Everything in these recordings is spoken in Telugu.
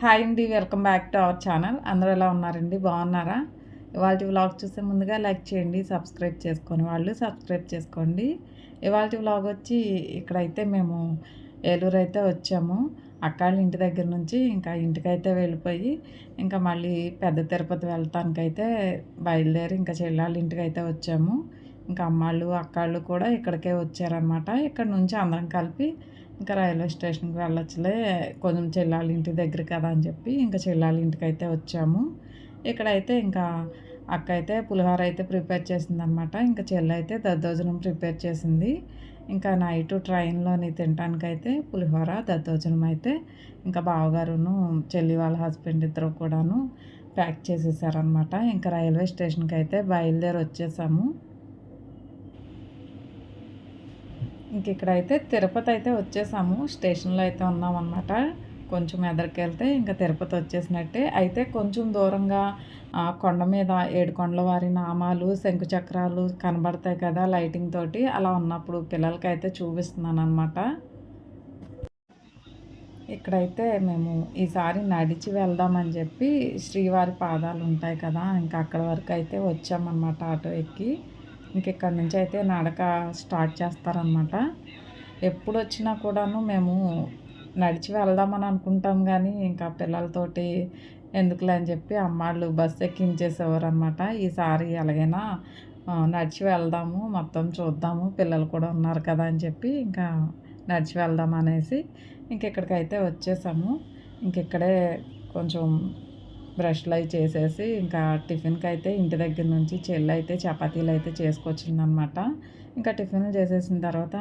హాయ్ అండి welcome back to our channel అందరూ ఎలా ఉన్నారండి? బాగున్నారా? ఇవాళ వ్లాగ్ చూసే ముందుగా లైక్ చేయండి సబ్స్క్రైబ్ చేసుకొని వాళ్ళు సబ్స్క్రైబ్ చేసుకోండి. ఇవాళ వ్లాగ్ వచ్చి ఇక్కడైతే మేము ఏలూరు అయితే వచ్చాము. అక్కాళ్ళ ఇంటి దగ్గర నుంచి ఇంకా ఇంటికైతే వెళ్ళిపోయి ఇంకా మళ్ళీ పెద్ద తిరుపతి వెళ్తానికైతే బయలుదేరి ఇంకా చెల్లాళ్ళ ఇంటికైతే వచ్చాము. ఇంకా అమ్మాళ్ళు అక్కాళ్ళు కూడా ఇక్కడికే వచ్చారనమాట ఇక్కడ నుంచి అందరం కలిపి ఇంకా రైల్వే స్టేషన్కి వెళ్ళొచ్చులే కొంచెం చెల్లాలి ఇంటి దగ్గర కదా అని చెప్పి ఇంకా చెల్లాలి ఇంటికి అయితే వచ్చాము. ఇక్కడైతే ఇంకా అక్క అయితే పులిహోర అయితే ప్రిపేర్ చేసిందనమాట. ఇంకా చెల్లి అయితే దద్దోజనం ప్రిపేర్ చేసింది. ఇంకా నైట్ ట్రైన్లోని తినటానికైతే పులిహోర దద్దోజనం అయితే ఇంకా బావగారును చెల్లి వాళ్ళ హస్బెండ్ ఇద్దరు కూడాను ప్యాక్ చేసేసారనమాట. ఇంకా రైల్వే స్టేషన్కి అయితే బయలుదేరి వచ్చేసాము ఇంక ఇక్కడైతే తిరుపతి అయితే వచ్చేసాము. స్టేషన్లో అయితే ఉన్నామన్నమాట. కొంచెం ఎదరికి వెళ్తే ఇంకా తిరుపతి వచ్చేసినట్టే. అయితే కొంచెం దూరంగా కొండ మీద ఏడుకొండల వారి నామాలు శంకు చక్రాలు కనబడతాయి కదా లైటింగ్ తోటి. అలా ఉన్నప్పుడు పిల్లలకైతే చూపిస్తున్నాను అనమాట ఇక్కడైతే మేము ఈసారి నడిచి వెళ్దామని చెప్పి శ్రీవారి పాదాలు ఉంటాయి కదా ఇంకా అక్కడ వరకు అయితే వచ్చామన్నమాట ఆటో ఎక్కి. ఇంక ఇక్కడ నుంచి అయితే నడక స్టార్ట్ చేస్తారనమాట ఎప్పుడు వచ్చినా కూడాను మేము నడిచి వెళ్దామని అనుకుంటాం కానీ ఇంకా పిల్లలతోటి ఎందుకులే అని చెప్పి అమ్మాళ్ళు బస్సు ఎక్కించేసేవారు అనమాట ఈసారి ఎలాగైనా నడిచి వెళ్దాము మొత్తం చూద్దాము పిల్లలు కూడా ఉన్నారు కదా అని చెప్పి ఇంకా నడిచి వెళ్దాం అనేసి ఇంకెక్కడికైతే వచ్చేసాము. ఇంకెక్కడే కొంచెం బ్రష్లు అవి చేసేసి ఇంకా టిఫిన్కి అయితే ఇంటి దగ్గర నుంచి చెల్లి అయితే చపాతీలు అయితే చేసుకొచ్చిందనమాట. ఇంకా టిఫిన్ చేసేసిన తర్వాత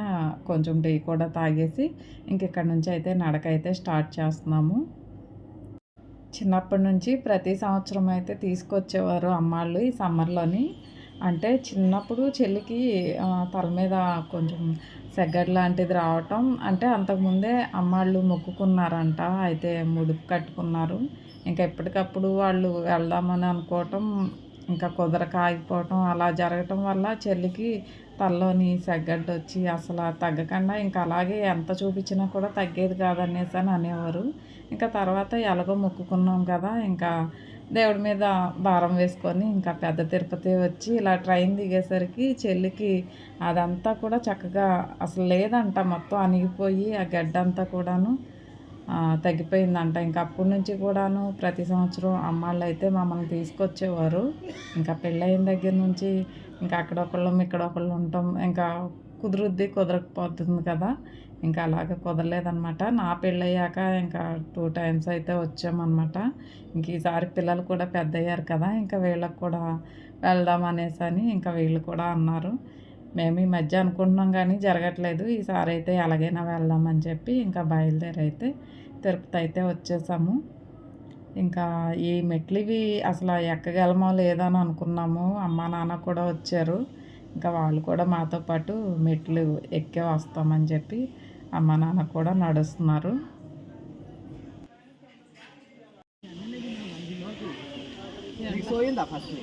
కొంచెం టీ కూడా తాగేసి ఇంక ఇక్కడ నుంచి అయితే నడక అయితే స్టార్ట్ చేస్తున్నాము. చిన్నప్పటి నుంచి ప్రతి సంవత్సరం అయితే తీసుకొచ్చేవారు అమ్మాళ్ళు ఈ సమ్మర్లోని. అంటే చిన్నప్పుడు చెల్లికి తల మీద కొంచెం సెగ్గడ్ లాంటిది రావటం. అంటే అంతకుముందే అమ్మాళ్ళు మొక్కుకున్నారంట అయితే ముడుపు కట్టుకున్నారు. ఇంకా ఎప్పటికప్పుడు వాళ్ళు వెళ్దామని అనుకోవటం ఇంకా కుదరక ఆగిపోవటం అలా జరగటం వల్ల చెల్లికి తల్లోని సెగ్గడ్డ వచ్చి అసలు తగ్గకుండా ఇంకా అలాగే ఎంత చూపించినా కూడా తగ్గేది కాదనేసి అని అనేవారు. ఇంకా తర్వాత ఎలాగో మొక్కుకున్నాం కదా ఇంకా దేవుడి మీద భారం వేసుకొని ఇంకా పెద్ద తిరుపతి వచ్చి ఇలా ట్రైన్ దిగేసరికి చెల్లికి అదంతా కూడా చక్కగా అసలు లేదంట మొత్తం అణిగిపోయి ఆ గడ్డ అంతా కూడాను తగ్గిపోయిందంట. ఇంకా అప్పటి నుంచి కూడాను ప్రతి సంవత్సరం అమ్మాళ్ళు అయితే మమ్మల్ని తీసుకొచ్చేవారు. ఇంకా పెళ్ళయిన దగ్గర నుంచి ఇంకా అక్కడ ఒకళ్ళం ఇక్కడ ఒకళ్ళు ఉంటాం. ఇంకా కుదురుద్ది కుదరకపోతుంది కదా. ఇంకా అలాగ కుదరలేదనమాట నా పెళ్ళయ్యాక ఇంకా టూ టైమ్స్ అయితే వచ్చామన్నమాట. ఇంక ఈసారి పిల్లలు కూడా పెద్ద అయ్యారు కదా ఇంకా వీళ్ళకి కూడా వెళ్దాం అనేసి అని ఇంకా వీళ్ళు కూడా అన్నారు. మేము ఈ మధ్య అనుకుంటున్నాం కానీ జరగట్లేదు. ఈసారి అయితే ఎలాగైనా వెళ్దామని చెప్పి ఇంకా బయలుదేరి అయితే తిరుపతి అయితే వచ్చేసాము. ఇంకా ఈ మెట్లు ఇవి అసలు ఎక్కగలమో లేదని అనుకున్నాము. అమ్మ నాన్న కూడా వచ్చారు. ఇంకా వాళ్ళు కూడా మాతో పాటు మెట్లు ఎక్కే వస్తామని చెప్పి అమ్మ నాన్న కూడా నడుస్తున్నారు. ఫస్ట్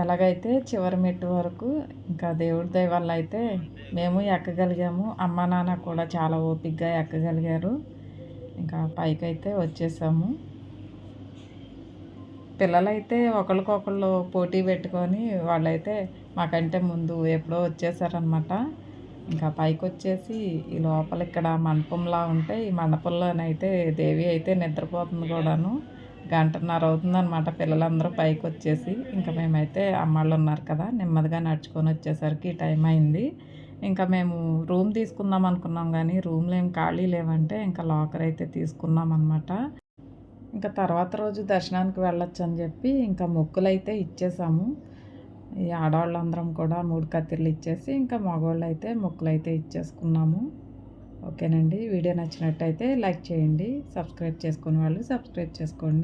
ఎలాగైతే చివరి మెట్టు వరకు ఇంకా దేవుడి దయ వల్ల అయితే మేము ఎక్కగలిగాము. అమ్మ నాన్న కూడా చాలా ఓపిక్గా ఎక్కగలిగారు. ఇంకా పైకి అయితే వచ్చేసాము. పిల్లలైతే ఒకరికొకళ్ళు పోటీ పెట్టుకొని వాళ్ళైతే మాకంటే ముందు ఎప్పుడో వచ్చేసారనమాట ఇంకా పైకి వచ్చేసి ఈ లోపల ఇక్కడ మండపంలా ఉంటే ఈ మండపంలోనైతే దేవి అయితే నిద్రపోతుంది కూడాను. గంటన్నర అవుతుందనమాట పిల్లలందరూ పైకి వచ్చేసి ఇంకా మేమైతే అమ్మాళ్ళు ఉన్నారు కదా నెమ్మదిగా నడుచుకొని వచ్చేసరికి టైం అయింది. ఇంకా మేము రూమ్ తీసుకుందాం అనుకున్నాం కానీ రూమ్లు ఏం ఖాళీ లేవంటే ఇంకా లాకర్ అయితే తీసుకున్నాం అనమాట ఇంకా తర్వాత రోజు దర్శనానికి వెళ్ళొచ్చు అని చెప్పి ఇంకా మొక్కులు అయితే ఇచ్చేసాము. ఈ ఆడవాళ్ళందరం కూడా మూడు కత్తిర్లు ఇచ్చేసి ఇంకా మగవాళ్ళు అయితే మొక్కులు అయితే ఇచ్చేసుకున్నాము. ఓకేనండి. వీడియో నచ్చినట్టయితే లైక్ చేయండి సబ్స్క్రైబ్ చేసుకునే వాళ్ళు సబ్స్క్రైబ్ చేసుకోండి.